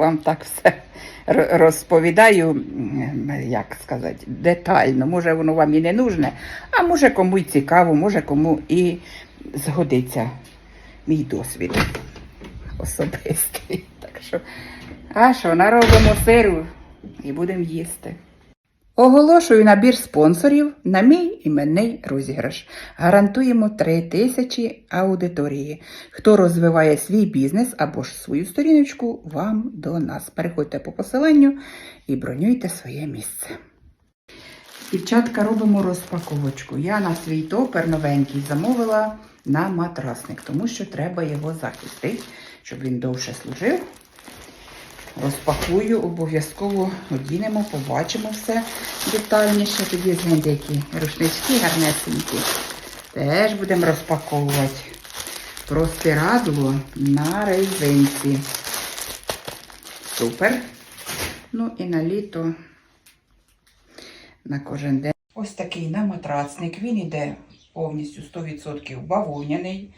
Вам так все розповідаю, як сказати, детально. Може, воно вам і не нужне, а може кому й цікаво, може кому і згодиться мій досвід особистий. Так що, а що, наробимо сиру і будемо їсти. Оголошую набір спонсорів на мій іменний розіграш. Гарантуємо 3 тисячі аудиторії. Хто розвиває свій бізнес або ж свою сторіночку, вам до нас. Переходьте по посиланню і бронюйте своє місце. Дівчатка, робимо розпаковочку. Я на свій топер новенький замовила на матрасник, тому що треба його захистити, щоб він довше служив. Розпакую, обов'язково одінемо, побачимо все детальніше. Тоді знаєте, які рушнички гарнесенькі. Теж будемо розпаковувати. Простирадло на резинці. Супер. Ну і на літо на кожен день. Ось такий наматрацник. Він іде повністю 100% бавовняний.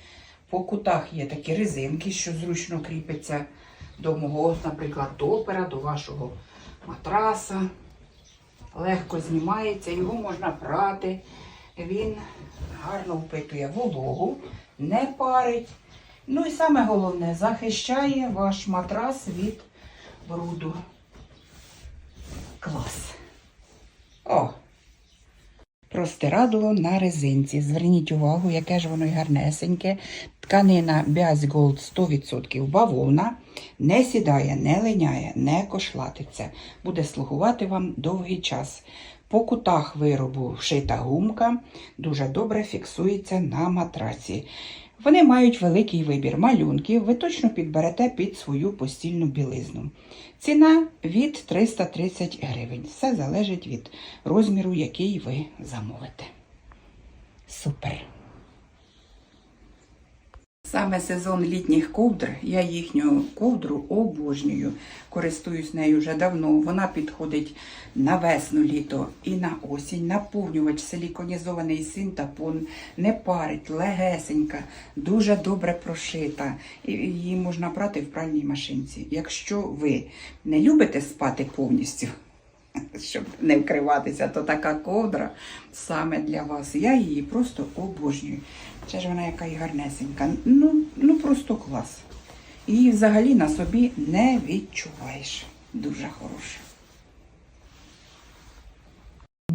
По кутах є такі резинки, що зручно кріпиться до мого, наприклад, топера, до вашого матраса. Легко знімається, його можна прати. Він гарно впитує вологу, не парить. Ну і саме головне, захищає ваш матрас від бруду. Клас. О! Простирадло на резинці. Зверніть увагу, яке ж воно гарнесеньке. Тканина Bias Gold 100% бавовна. Не сідає, не линяє, не кошлатиться. Буде слугувати вам довгий час. По кутах виробу вшита гумка, дуже добре фіксується на матраці. Вони мають великий вибір малюнків, ви точно підберете під свою постільну білизну. Ціна від 330 гривень. Все залежить від розміру, який ви замовите. Супер! Саме сезон літніх ковдр, я їхню ковдру обожнюю. Користуюсь нею вже давно. Вона підходить на весну літо і на осінь. Наповнювач силіконізований синтапон, не парить, легесенька, дуже добре прошита. Її можна брати в пральній машинці. Якщо ви не любите спати повністю, щоб не вкриватися, то така ковдра саме для вас. Я її просто обожнюю. Це ж вона яка і гарнесенька. Ну, ну просто клас. Її взагалі на собі не відчуваєш. Дуже хороша.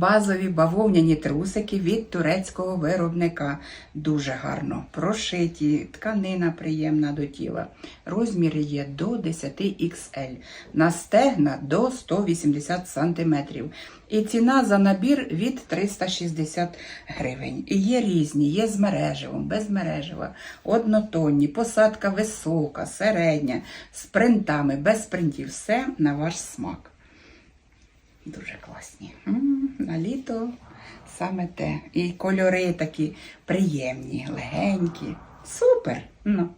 Базові бавовняні трусики від турецького виробника. Дуже гарно прошиті, тканина приємна до тіла. Розміри є до 10 XL, на стегна до 180 см. І ціна за набір від 360 гривень. І є різні, є з мережевим, без мережева, однотонні, посадка висока, середня, з принтами, без принтів. Все на ваш смак. Дуже класні. На літо саме те. І кольори такі приємні, легенькі. Супер! Ну.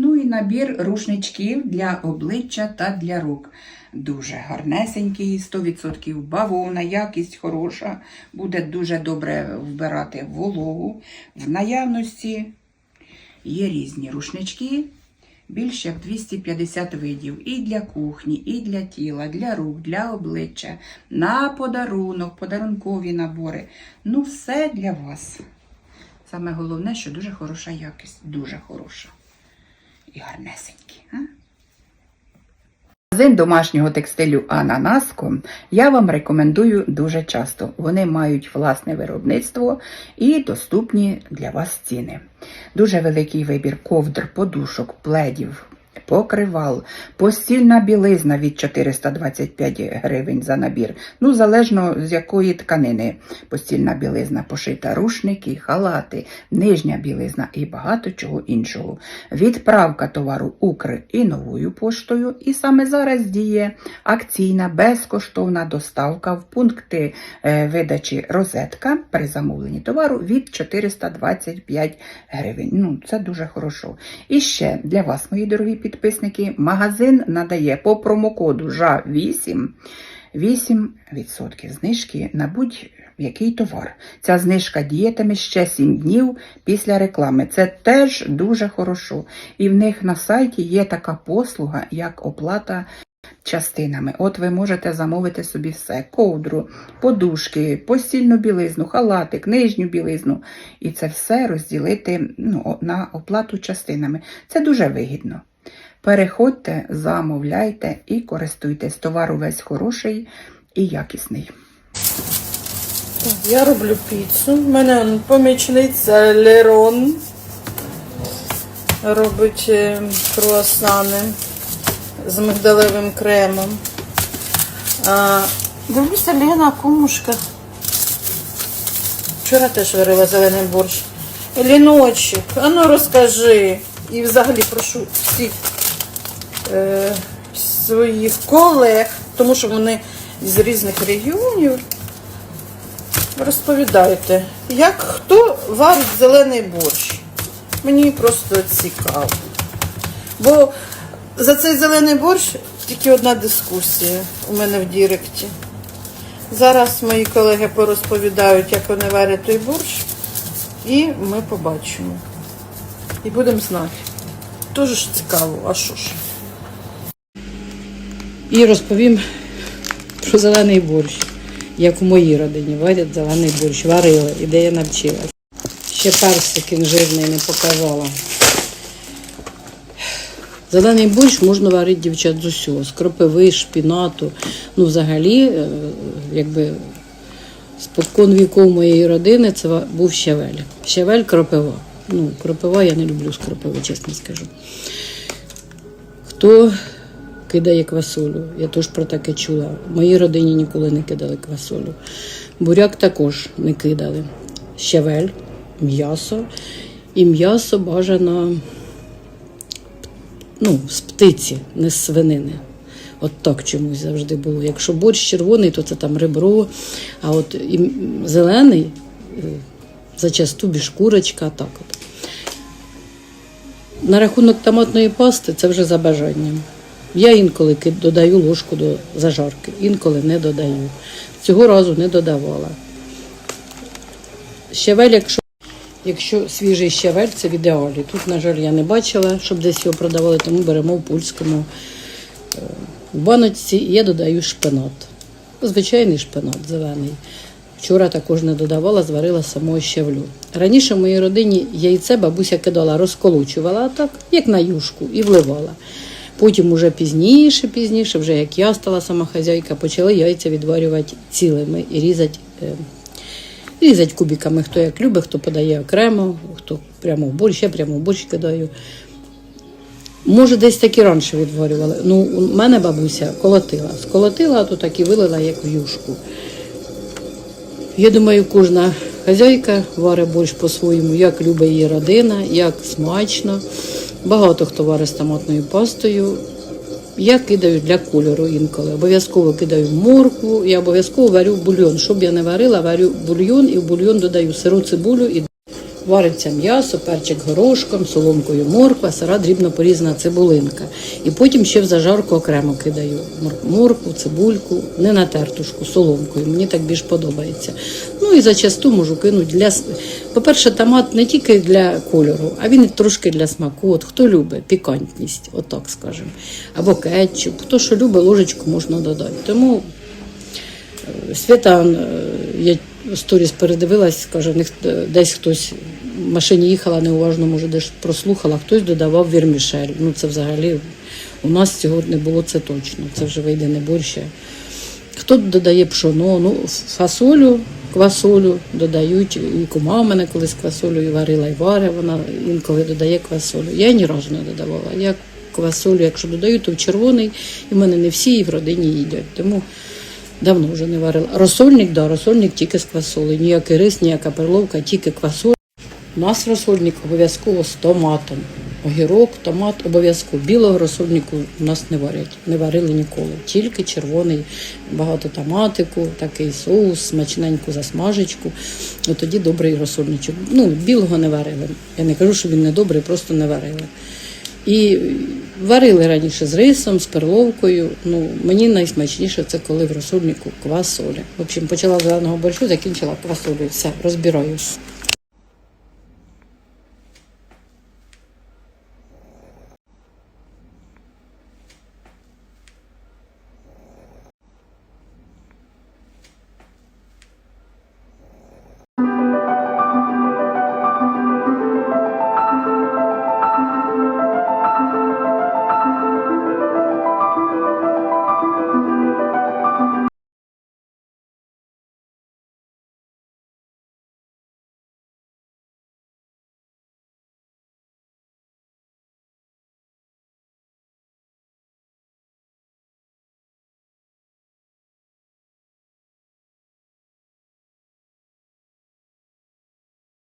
Ну і набір рушничків для обличчя та для рук. Дуже гарнесенький, 100% бавовна, якість хороша, буде дуже добре вбирати вологу. В наявності є різні рушнички, більш як 250 видів. І для кухні, і для тіла, для рук, для обличчя, на подарунок, подарункові набори. Ну, все для вас. Саме головне, що дуже хороша якість, дуже хороша. І гарнесенькі. А? Магазин домашнього текстилю Ананаско я вам рекомендую дуже часто. Вони мають власне виробництво і доступні для вас ціни. Дуже великий вибір ковдр, подушок, пледів, покривал, постільна білизна від 425 гривень за набір. Ну, залежно з якої тканини постільна білизна пошита, рушники, халати, нижня білизна і багато чого іншого. Відправка товару Укр і новою поштою. І саме зараз діє акційна безкоштовна доставка в пункти е, видачі розетка при замовленні товару від 425 гривень. Ну, це дуже хорошо. І ще для вас, мої дорогі підписники, магазин надає по промокоду ЖА8 8% знижки на будь-який товар. Ця знижка діятиме ще 7 днів після реклами. Це теж дуже хорошо. І в них на сайті є така послуга, як оплата частинами. От ви можете замовити собі все: ковдру, подушки, постільну білизну, халатик, нижню білизну. І це все розділити ну, на оплату частинами. Це дуже вигідно. Переходьте, замовляйте і користуйтесь. Товар увесь хороший і якісний. Я роблю піцу. У мене помічниця Лерон робить е, круасани з мигдалевим кремом. А, дивлюся, Лена Кумушка. Вчора теж варила зелений борщ. Ліночик, а ну розкажи. І взагалі прошу всіх е, своїх колег, тому що вони з різних регіонів. Розповідайте, як хто варить зелений борщ? Мені просто цікаво. Бо за цей зелений борщ тільки одна дискусія у мене в Діректі. Зараз мої колеги порозповідають, як вони варять той борщ, і ми побачимо. І будемо знати. Дуже цікаво, а що ж? І розповім про зелений борщ, як у моїй родині варять зелений борщ, варили, і де я навчилась. Ще персик інжирний не показала. Зелений борщ можна варити дівчат з усього, з кропиви, шпінату. Ну, взагалі, е, якби спокон віков моєї родини це був щавель. Щавель кропива. Ну, кропива я не люблю з кропиви, чесно скажу. Хто кидає квасолю? Я теж про таке чула. В моїй родині ніколи не кидали квасолю. Буряк також не кидали. Щавель, м'ясо. І м'ясо бажано ну, з птиці, не з свинини. От так чомусь завжди було. Якщо борщ червоний, то це там ребро, а от і зелений е, зачасту більш курочка, так от. На рахунок томатної пасти це вже за бажанням. Я інколи додаю ложку до зажарки, інколи не додаю. Цього разу не додавала. Щавель, якщо, якщо свіжий щавель, це в ідеалі. Тут, на жаль, я не бачила, щоб десь його продавали, тому беремо в польському е, баночці я додаю шпинат. Звичайний шпинат зелений. Вчора також не додавала, зварила самого щавлю. Раніше в моїй родині яйце бабуся кидала, розколочувала так, як на юшку, і вливала. Потім уже пізніше, пізніше, вже як я стала сама хазяйка, почали яйця відварювати цілими і різати, е, різати кубиками, хто як любить, хто подає окремо, хто прямо в борщ, я прямо в борщ кидаю. Може, десь такі раніше відварювали. Ну, у мене бабуся колотила. Сколотила, а то так і вилила, як в юшку. Я думаю, кожна хазяйка варить борщ по-своєму, як любить її родина, як смачно. Багато хто варить з томатною пастою. Я кидаю для кольору інколи. Обов'язково кидаю моркву і обов'язково варю бульйон. Щоб я не варила, варю бульйон і в бульйон додаю сиру цибулю і Вариться м'ясо, перчик горошком, соломкою морква, сира дрібно порізана цибулинка. І потім ще в зажарку окремо кидаю мор- моркву, цибульку, не на тертушку, соломкою. Мені так більш подобається. Ну і зачасту можу кинути для По-перше, томат не тільки для кольору, а він трошки для смаку. От хто любить пікантність, отак скажемо. Або кетчуп. Хто що любить, ложечку можна додати. Тому Свята, е, я сторіс передивилась, каже, е, десь хтось в машині їхала неуважно, може, десь прослухала, хтось додавав вірмішель. Ну це взагалі у нас цього не було, це точно. Це вже вийде не борща. Хто додає пшоно, ну фасолю, квасолю додають. І кума в мене колись квасолю і варила, і варить, вона інколи додає квасолю. Я ні разу не додавала. Я квасолю, якщо додаю, то в червоний, і в мене не всі і в родині їдять. Тому Давно вже не варила. Розсольник, да, розсольник тільки з квасолею. Ніякий рис, ніяка перловка, тільки квасоль. У нас розсольник обов'язково з томатом. Огірок, томат обов'язково. Білого розсольнику у нас не варять, не варили ніколи. Тільки червоний, багато томатику, такий соус, смачненьку засмажечку. От тоді добрий розсольничок. Ну, білого не варили. Я не кажу, що він не добрий, просто не варили. І варили раніше з рисом, з перловкою. Ну, мені найсмачніше це коли в розсольнику квасоля. В общем, почала з зеленого борщу, закінчила квасолю. Все, розбираюсь.